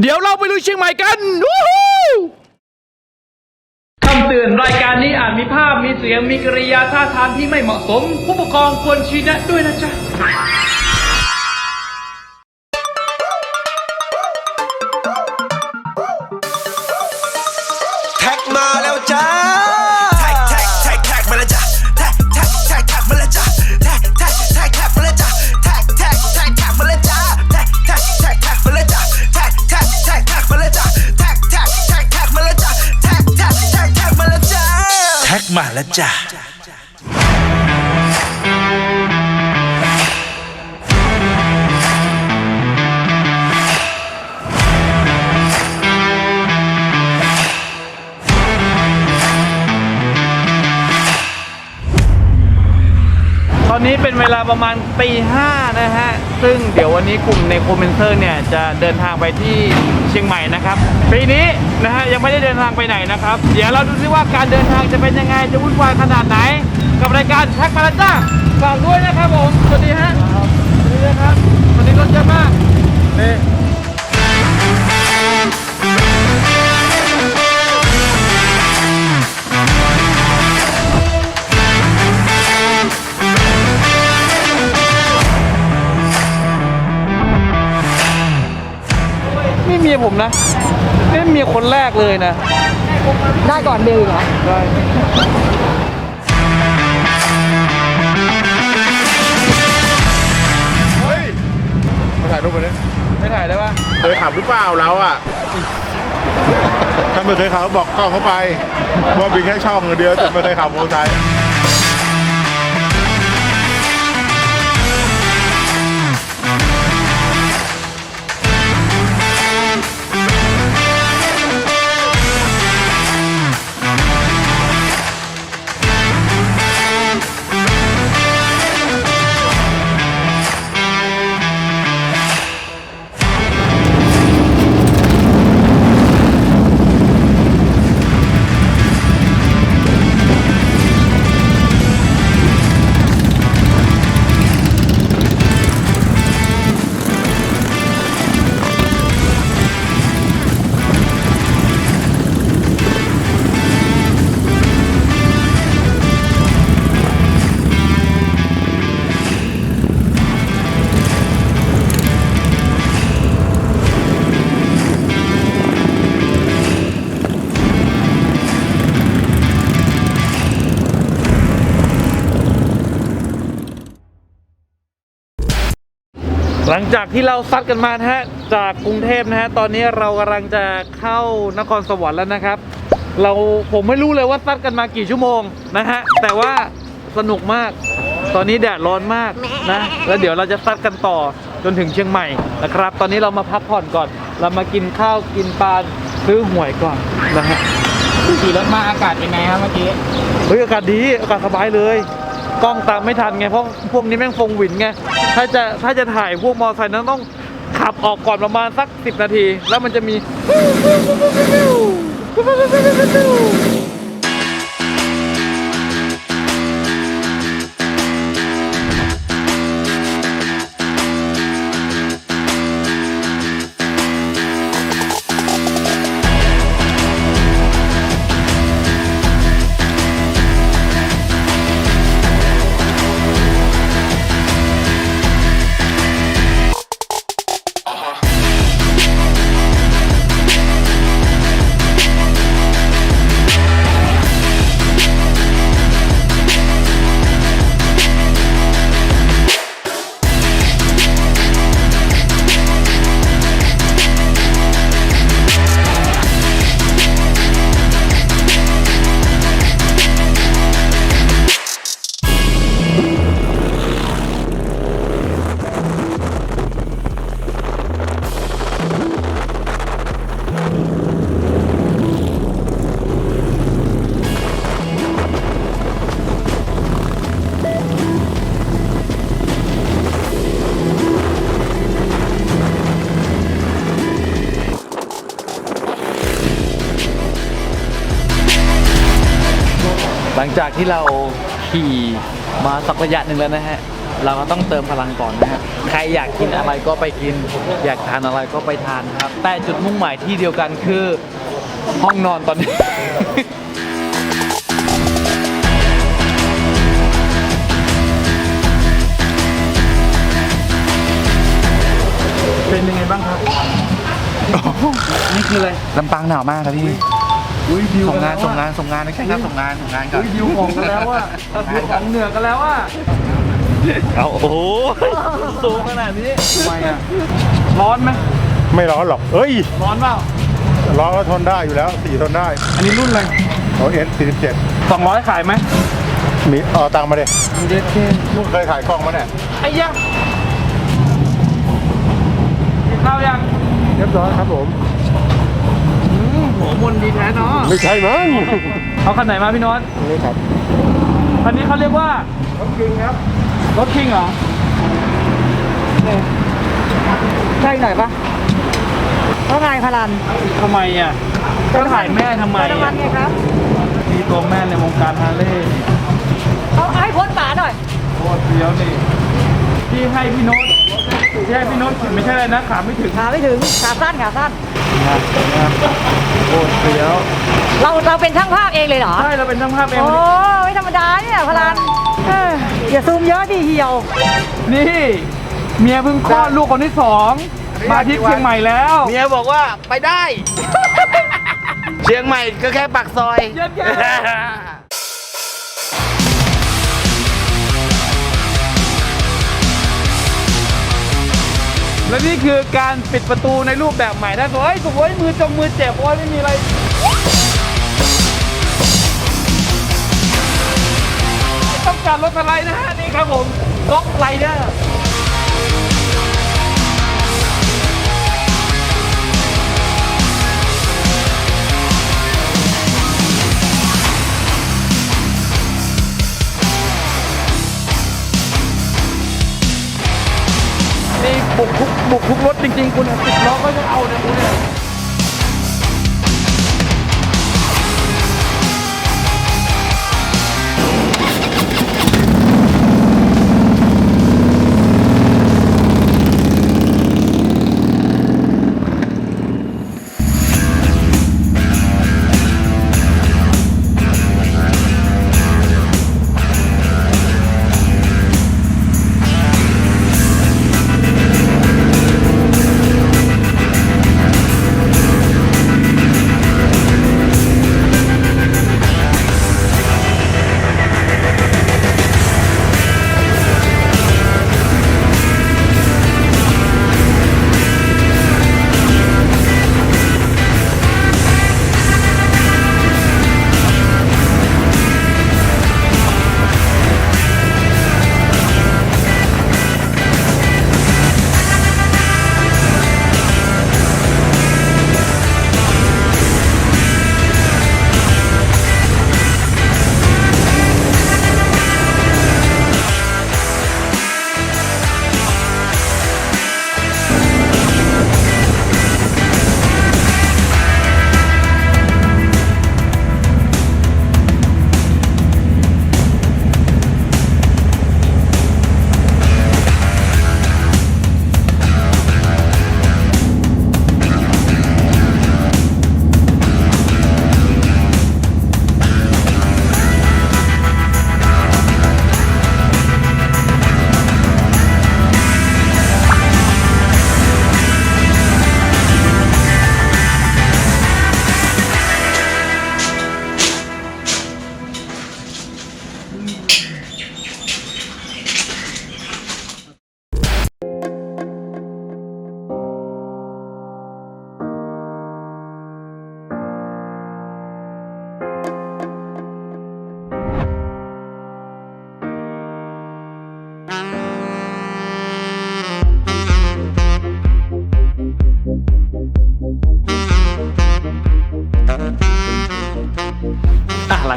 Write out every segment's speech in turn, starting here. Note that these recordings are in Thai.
เดี๋ยวเราไปลุยเชียงใหม่กันวู้ฮู้คำเตือนรายการนี้อาจมีภาพมีเสียงมีกริยาท่าทางที่ไม่เหมาะสม ผู้ปกครองควรชี้แนะด้วยนะจ๊ะ 还加 นี้เป็นเวลาประมาณตีห้านะฮะ ซึ่งเดี๋ยววันนี้กลุ่มในโคเมนเตอร์เนี่ยจะเดินทางไปที่เชียงใหม่นะครับ ปีนี้นะฮะยังไม่ได้เดินทางไปไหนนะครับ เดี๋ยวเราดูซิว่าการเดินทางจะเป็นยังไง จะวุ่นวายขนาดไหน กับรายการแท็กมาแล้วจ้าฝากด้วยนะครับผม สวัสดีฮะ สวัสดีนะครับ วันนี้รถเยอะมากนี่ แรกเลยนะ ได้ก่อนเบลอีกเหรอ ได้เฮ้ยมาถ่ายรูปมาดิไม่ถ่ายได้ปะเคยขับหรือเปล่าเราอะถ้าไม่เคยขับก็บอกกล้องเข้าไปว่ามีแค่ช่องเดียวแต่ไม่เคยขับมอเตอร์ไซค์ หลังจากที่เราซัดกันมานะฮะจากกรุงเทพนะฮะตอนนี้เรากำลังจะเข้านครสวรรค์แล้วนะครับ เราผมไม่รู้เลยว่าซัดกันมากี่ชั่วโมงนะฮะแต่ว่าสนุกมาก ตอนนี้แดดร้อนมากนะแล้วเดี๋ยวเราจะซัดกันต่อจนถึงเชียงใหม่นะครับ ตอนนี้เรามาพักผ่อนก่อน เรามากินข้าวกินปลาซื้อหวยก่อนนะฮะขี่รถมาอากาศเป็นไงครับเมื่อกี้เฮ้ยอากาศดีอากาศสบายเลย กล้องตามไม่ทันไงเพราะพวกนี้แม่งฟงหวินไงถ้าจะถ้าจะถ่ายพวกมอไซค์นั้นต้องขับออกก่อนประมาณสัก 10 นาที แล้วมันจะมี หลังจากที่เราขี่มาสักระยะหนึ่งแล้วนะฮะ เราก็ต้องเติมพลังก่อนนะฮะ ใครอยากกินอะไรก็ไปกิน อยากทานอะไรก็ไปทานครับ แต่จุดมุ่งหมายที่เดียวกันคือห้องนอนตอนนี้ เป็นยังไงบ้างครับ นี่คืออะไร ลำปางหนาวมากครับพี่ อุ้ยดิวส่งงานกัส่งแล้วอะงานส่งงานนะแค่ครับส่งงานส่งงานก่อนอุ้ยดิวของกันแล้วอะดิวของเหนือกันแล้วอะเอาโอ้โหสูงขนาดนี้ทำไมอะร้อนไหมไม่ร้อนหรอกเอ้ย ร้อนเปล่าร้อนก็ทนได้อยู่แล้วสี่ทนได้ อันนี้รุ่นอะไรโอเอ็นสี่สิบเจ็ดสองร้อยขายไหมมีเอาตังค์มาดิมีเดทเคมึงเคยขายกล้องมาเนี่ยไอ้ยังกินข้าวยังเรียบร้อยครับผมอืม หัวมนดีแท้เนาะไม่ใช่มั้งเอาคันไหนมาพี่โน้ตนี่ครับคันนี้เขาเรียกว่ารถจริงครับรถคิงเหรอใช่หน่อยปะเพราะไงพลันทำไมอะก็ถ่ายแม่ทำไมเติมน้ำมันอะไงครับมีตัวแม่ในวงการฮาร์เลย์นี่เอาให้พ้นฝาหน่อยโคตรเฟี้ยวนี่พี่ให้พี่โน้ตพี่ให้พี่โน้ตขี่ไม่ใช่อะไรนะขาไม่ถึงขาไม่ถึงขาสั้นขาสั้น นะนะโคตรเฟี้ยวเราเราเป็นช่างภาพเองเลยเหรอ ใช่เราเป็นช่างภาพเองโอ้ไม่ธรรมดาเนี่ยพลันเอออย่าซูมเยอะดิเหี่ยว นี่ เมียเพิ่งคลอดลูกคนที่สองมาที่เชียงใหม่แล้วเมียบอกว่าไปได้ เชียงใหม่ก็แค่ปากซอย และนี่คือการปิดประตูในรูปแบบใหม่นะสวยสวยมือจงมือเจ็บโอ้ยไม่มีอะไรต้องการรถอะไรนะฮะนี่ครับผมล็อกไรเดอร์ ร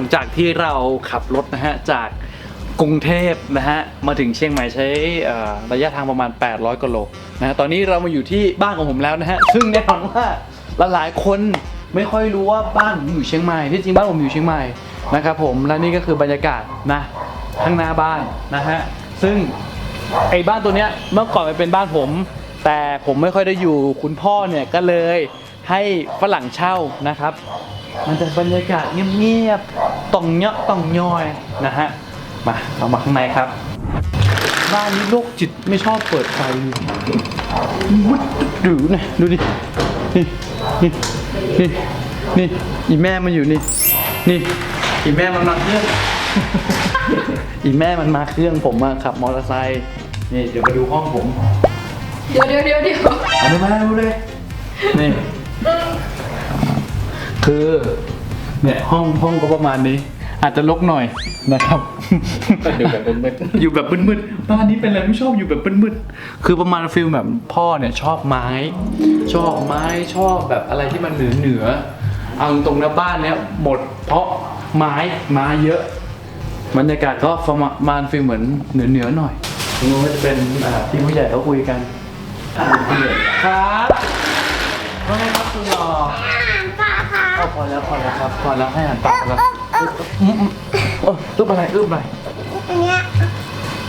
งจากที่เราขับรถนะฮะจากกรุงเทพนะฮะมาถึงเชียงใหม่ใช้ระยะทางประมาณ 800กิโลนะฮะตอนนี้เรามาอยู่ที่บ้านของผมแล้วนะฮะซึ่งแน่นอนว่าหลายๆคนไม่ค่อยรู้ว่าบ้านผมอยู่เชียงใหม่ที่จริงบ้านผมอยู่เชียงใหม่นะครับผมและนี่ก็คือบรรยากาศนะข้างหน้าบ้านนะฮะซึ่งไอ้บ้านตัวเนี้ยเมื่อก่อนมันเป็นบ้านผม แต่ผมไม่ค่อยได้อยู่คุณพ่อเนี่ยก็เลยให้ฝรั่งเช่านะครับ มันจะบรรยากาศเงียบๆต่องเนาะต่องย่อยนะฮะ มาเรามาข้างในครับ บ้านนี้โรคจิตไม่ชอบเปิดไฟมุดดูนะดูดิ นี่ นี่ นี่ นี่ อีแม่มันอยู่นี่ นี่ อีแม่มันมาเครื่อง อีแม่มันมาเครื่องผมมาขับมอเตอร์ไซค์นี่เดี๋ยวมาดูห้องผม เดี๋ยวเดี๋ยวเดี๋ยวเดี๋ยว เอาดูมาดูเลย นี่ คือเนี่ยห้องห้องก็ประมาณนี้ อาจจะลกหน่อยนะครับ อยู่แบบมืดๆอยู่แบบมืดๆบ้านนี้เป็นอะไรไม่ชอบอยู่แบบมืดๆคือประมาณฟิลแบบพ่อเนี่ยชอบไม้ ชอบไม้ชอบแบบอะไรที่มันเหนือเหนือๆเอาตรงๆนะบ้านเนี้ยหมดเพราะไม้ไม้เยอะบรรยากาศก็ประมาณฟิลเหมือนเหนือเหนือๆหน่อยตรงนู้นก็จะเป็นอ่าที่ผู้ใหญ่เขาคุยกันอ่าผู้ใหญ่ครับว่าไงครับคุณหล่อ เอาพอแล้วพอแล้วครับพอแล้วให้อาหารปากแล้วอืมอืมเอออึบอะไรอึบอะไร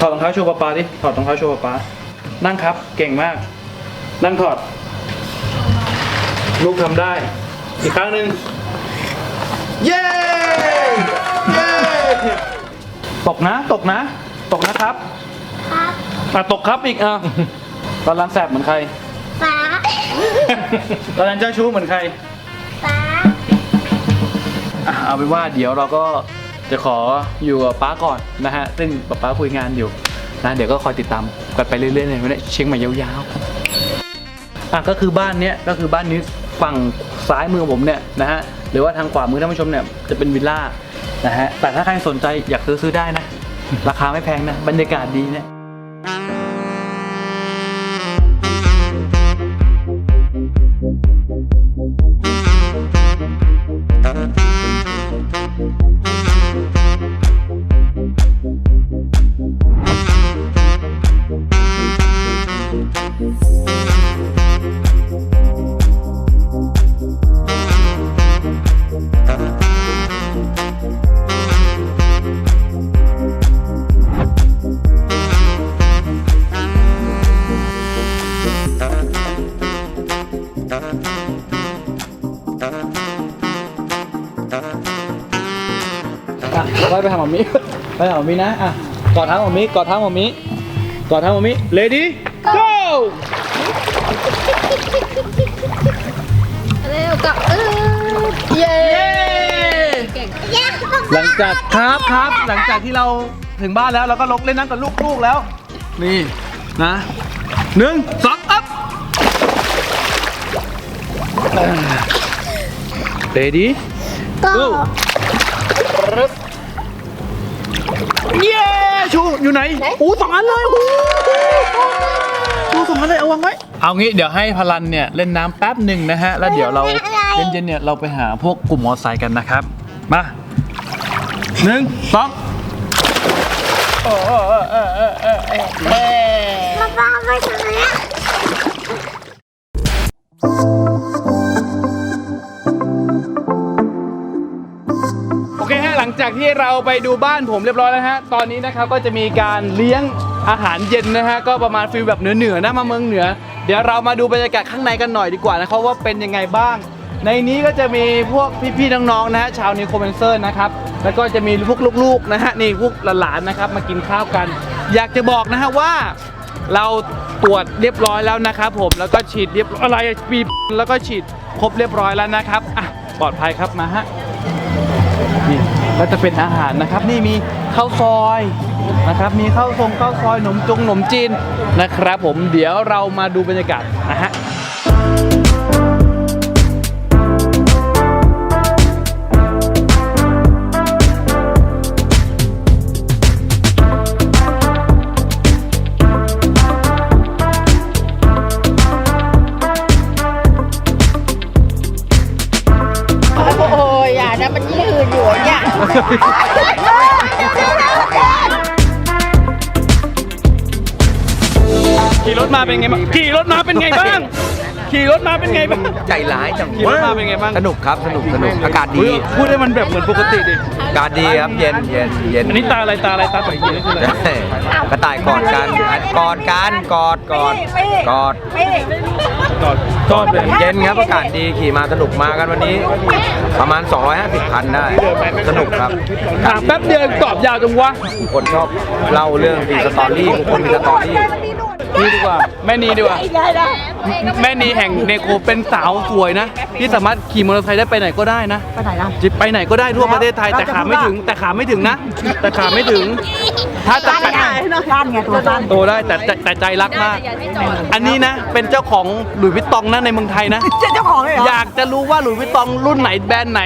ถอดรองเท้าโชว์ป๊าป๊าดิถอดรองเท้าโชว์ป๊าป๊านั่งครับ เก่งมาก นั่งถอด ลูกทำได้ อีกครั้งหนึ่งเย้เย้ตกนะตกนะ ตกนะครับครับอะตกครับอีกอะตอนนั้นแสบเหมือนใคร ฟ้าตอนนั้นเจ้าชู้เหมือนใครฟ้า อะเอาเป็นว่าเดี๋ยวเราก็จะขออยู่กับป้าก่อนนะฮะ ซึ่งป้าป้าคุยงานอยู่นะเดี๋ยวก็คอยติดตามกันไปเรื่อยๆในวันนี้เชียงใหม่ยาวๆอะก็คือบ้านเนี้ยก็คือบ้านนี้ฝั่งซ้ายมือผมเนี่ยนะฮะหรือว่าทางขวามือท่านผู้ชมเนี่ยจะเป็นวิลล่านะฮะแต่ถ้าใครสนใจอยากซื้อซื้อได้นะ ราคาไม่แพงนะบรรยากาศดีเนี่ย หาหมอมินะอะกอดเท้าหมอมิกอดเท้าหมอมิกอดเท้าหมอมิ ready go เร็วกับเออเย้เก่งเย้หลังจากครับครับหลังจากที่เราถึงบ้านแล้วเราก็ลกเล่นน้ำกับลูกๆแล้ว นี่นะหนึ่งสองอัพ ready ก็ go เย้ชูอยู่ไหนโอ้สองอันเลยโอ้ชูสองอันเลยเอาวางไว้เอางี้เดี๋ยวให้พลันเนี่ยเล่นน้ำแป๊บหนึ่งนะฮะ แล้วเดี๋ยวเราเย็นๆเนี่ยเราไปหาพวกกลุ่มมอเตอร์ไซค์กันนะครับ มาหนึ่งสองมาบ้าไปทางนี้โอ จากที่เราไปดูบ้านผมเรียบร้อยแล้วฮะ ตอนนี้นะครับก็จะมีการเลี้ยงอาหารเย็นนะฮะ ก็ประมาณฟิลแบบเหนือๆนะมาเมืองเหนือ เดี๋ยวเรามาดูบรรยากาศข้างในกันหน่อยดีกว่านะครับว่าเป็นยังไงบ้าง ในนี้ก็จะมีพวกพี่ๆน้องๆนะฮะชาวนิโคเมนเซอร์นะครับ แล้วก็จะมีพวกลูกๆนะฮะนี่พวกหลานๆนะครับมากินข้าวกัน อยากจะบอกนะฮะว่าเราตรวจเรียบร้อยแล้วนะครับผมแล้วก็ฉีดเรียบร้อยอะไรปีแล้วก็ฉีดครบเรียบร้อยแล้วนะครับอะปลอดภัยครับมาฮะนี่ ก็จะเป็นอาหารนะครับ นี่มีข้าวซอยนะครับ มีข้าวทรงข้าวซอยหนมจงหนมจีนนะครับ ผมเดี๋ยวเรามาดูบรรยากาศนะฮ ขี่รถมาเป็นไงบ้างขี่รถมาเป็นไงบ้าง ขี่ขี่รถมาเป็นไงบ้างใจร้ายจังขี่รถมาเป็นไงบ้างสนุกครับสนุกสนุกอากาศดีเฮ้ยพูดให้มันแบบเหมือนปกติดิอากาศดีครับเย็นเย็นเย็นอันนี้ตาอะไรตาอะไรตาต่อยเย็นคืออะไรใช่กระต่ายกอดกันกอดกันกอดกอดกอดกอดกอดแบบเย็นครับอากาศดีขี่มาสนุกมากันวันนี้ ประมาณ 250คันได้สนุกครับถามแป๊บเดียวตอบยาวจังวะคนชอบเล่าเรื่องมีสตอรี่คนมีสตอรี่ นี่ดีกว่าแม่นีดีกว่าแม่นีแห่งเนโคเป็นสาวสวยนะ ที่สามารถขี่มอเตอร์ไซค์ได้ไปไหนก็ได้นะไปไหนล่ะจิไปไหนก็ได้ทั่วประเทศไทยแต่ขาไม่ถึงแต่ขาไม่ถึงนะ แต่ขาไม่ถึง ถ้าจะสั้นไงสั้นไงตัวสั้นโตได้แต่แต่แต่ใจรักมาก อันนี้นะเป็นเจ้าของหลุยส์วิตตองนะในเมืองไทยนะเจ้าของเลยเหรออยากจะรู้ว่าหลุยส์วิตตองรุ่นไหนแบรนด์ไหน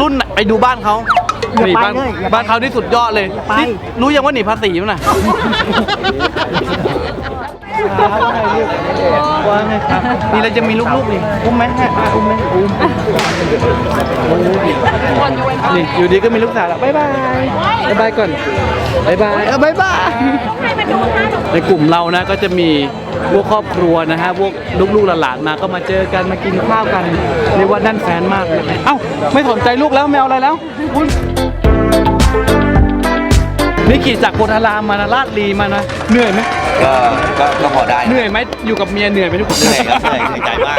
รุ่นไหนไปดูบ้านเขาอย่านี่ไปบ้านเลยอย่าไปบ้านเขาที่สุดยอดเลยอย่าไปนี่รู้ยังว่าหนีภาษีมั้ยน่ะ ว่าไงครับนี่เราจะมีลูกๆนี่อุ้มไหมฮะอุ้มไหมอุ้มนี่อยู่ดีก็มีลูกสาวแล้วบ๊ายบายบ๊ายบายก่อนบ๊ายบายเออบ๊ายบายในกลุ่มเรานะก็จะมีพวกครอบครัวนะฮะพวกลูกๆหลานๆมาก็มาเจอกันมากินข้าวกันเรียกว่าแน่นแฟนมากเลยเอ้าไม่สนใจลูกแล้วแมวอะไรแล้วคุณนี่ขี่จากโพธารามมานะลาดลีมานะเหนื่อยไหม ก็ก็ก็พอได้เหนื่อยไหมอยู่กับเมียเหนื่อยไหมทุกคนเหนื่อยครับเหนื่อยเหนื่อยใจมาก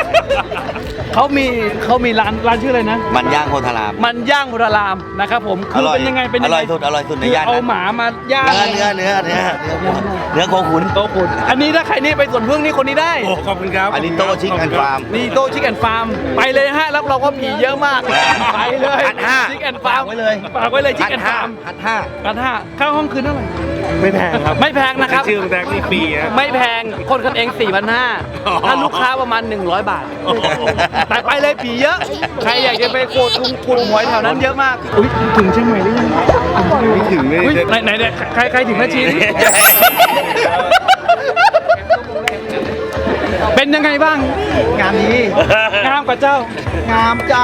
เขามีเขามีร้านร้านชื่ออะไรนะ มันย่างโคทาราม มันย่างพุทธารามนะครับผมคือเป็นยังไงเป็นยังไงอร่อยสุดอร่อยสุดในคืย่านเอานั้นหมามาย่างเนื้อเนื้อเนื้อเนื้อเนื้อเนื้อโคขุน โตขุนอันนี้ถ้าใครนี่ไปสวนพึ่งนี่คนนี้ได้ขอบคุณครับอันนี้โตชิคแอนด์ฟาร์ม นี่โตชิคแอนฟาร์มไปเลยฮะรับรองว่าผีเยอะมากไปเลยพันห้าชิคแอนฟาร์มฝากไว้เลย ฝากไว้เลยชิคแอนห้าฟาร์มพันห้าพันห้าค่าห้องคืนเท่าไหร่ไม่แพงครับ ไม่แพงนะครับ ชื่อแท็กนี่ฟรีฮะไม่แพงคนกันเอง 4,500ถ้าลูกค้าประมาณ 100 บาท แต่ไปเลยผีเยอะ ใครอยากจะไปโคตรลุงคุณหวยแถวนั้นเยอะมาก อุ้ยถึงเชียงใหม่หรือยังไม่ถึงเลยอุ้ยไหนไหนเนี่ยใครใครถึงนาทีนี้เป็นยังไงบ้าง งานนี้ งามกว่าเจ้า งามเจ้า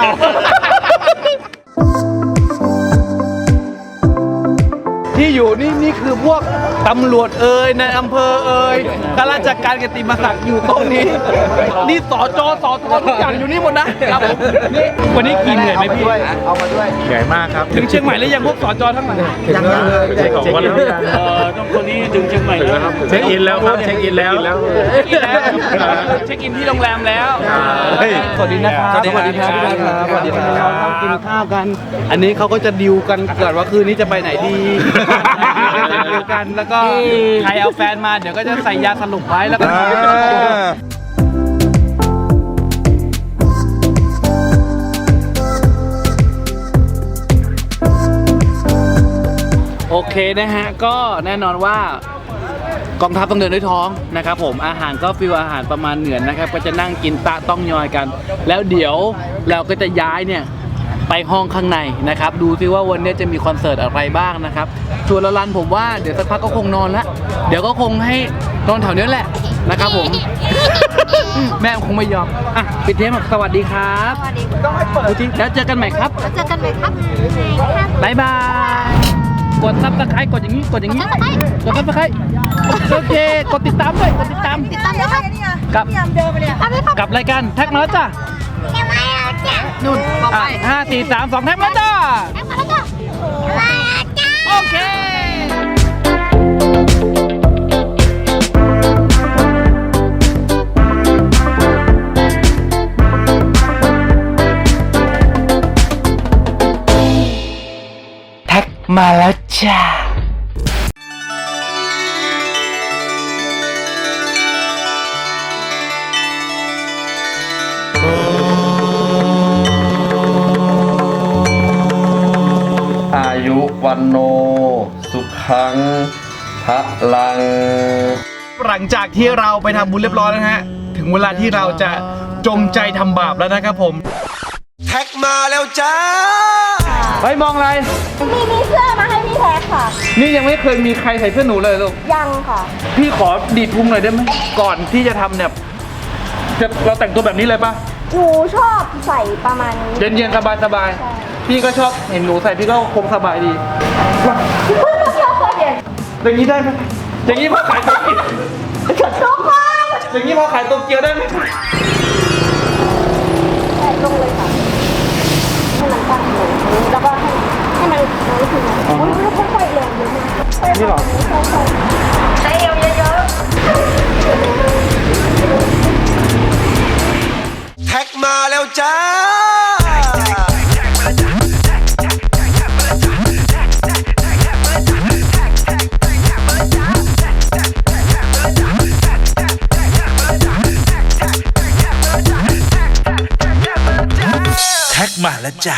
ที่อยู่นี่นี่คือพวกตำรวจเอ่ยในอำเภอเอ่ยข้าราชการกติมาศักดิ์อยู่ตรงนี้ นี่สอจอสอทอทุกอย่างอยู่นี่หมดนะครับผมนี่วันนี้กินเหนื่อยไหมพี่เอามาด้วยใหญ่มากครับ ถึงเชียงใหม่แล้วยังพวกสอจอทั้งหลายยังยังเลยเช็คของวันแล้วต้องคนนี้ถึงเชียงใหม่แล้วครับเช็คอินแล้วครับเช็คอินแล้วเช็คอินแล้วเช็คอินที่โรงแรมแล้วเฮ้ยสวัสดีนะครับสวัสดีครับสวัสดีครับสวัสดีครับเรากินข้าวกัน อันนี้เขาก็จะดิวกันเกิดว่าคืนนี้จะไปไหนดีดิวกันแล้วก็ใครเอาแฟนมาเดี๋ยวก็จะใส่ยาสลบไว้แล้วก็โอเคนะฮะ ก็แน่นอนว่ากองทัพต้องเดินด้วยท้องนะครับผมอาหารก็ฟิลอาหารประมาณเหนือนนะครับ ก็จะนั่งกินตะต้องยอยกัน แล้วเดี๋ยวเราก็จะย้ายเนี่ย ไปห้องข้างในนะครับ ดูซิว่าวันนี้จะมีคอนเสิร์ตอะไรบ้างนะครับ ส่วนละลันผมว่าเดี๋ยวสักพักก็คงนอนละเดี๋ยวก็คงให้นอนแถวนี้แหละนะครับผม แม่คงไม่ยอมอะปิดเทปสวัสดีครับสวัสดีดูทีแล้วเจอกันใหม่ครับแล้วเจอกันใหม่ครับครับบายบายกดซับสไครต์กดอย่างนี้กดอย่างนี้กด Subscribe กดซับสไครต์โอเคกดติดตามด้วยกดติดตามติดตามด้วยครับกับพยายามเดินไปเนี่ยเอาไปครับกับรายการแท็กมาแล้วจ้ะยังไงอะจ๊ะนุ่นอะห้าสี่สามสองแท็กมาแล้วจ้าแล้วมาแล้วจ้ะยังไงอะจ๊ะโอเค มาแล้วจ้าอายุวันโน สุขังพระลัง หลังจากที่เราไปทำบุญเรียบร้อยแล้วนะฮะ ถึงเวลาที่เราจะจงใจทำบาปแล้วนะครับผม แท็กมาแล้วจ้า เฮ้ยมองอะไร มีมีเสื้อมาให้พี่แท็กค่ะ นี่ยังไม่เคยมีใครใส่เสื้อหนูเลยลูก ยังค่ะ พี่ขอดีดพุงหน่อยได้ไหม ก่อนที่จะทำเนี่ยจะเราแต่งตัวแบบนี้เลยปะหนูชอบใส่ประมาณนี้ เย็นเย็นสบายสบายๆพี่ก็ชอบเห็นหนูใส่พี่ก็คงสบายดีว้าชอบเด่นอย่างนี้ได้ไหมอย่างนี้พอขายโตเกียวทุกคนอย่างนี้พอขายโตเกียวได้ไหม นี่หรอใช้เอวเยอะๆ แท็กมาแล้วจ้าแท็กมาแล้วจ้า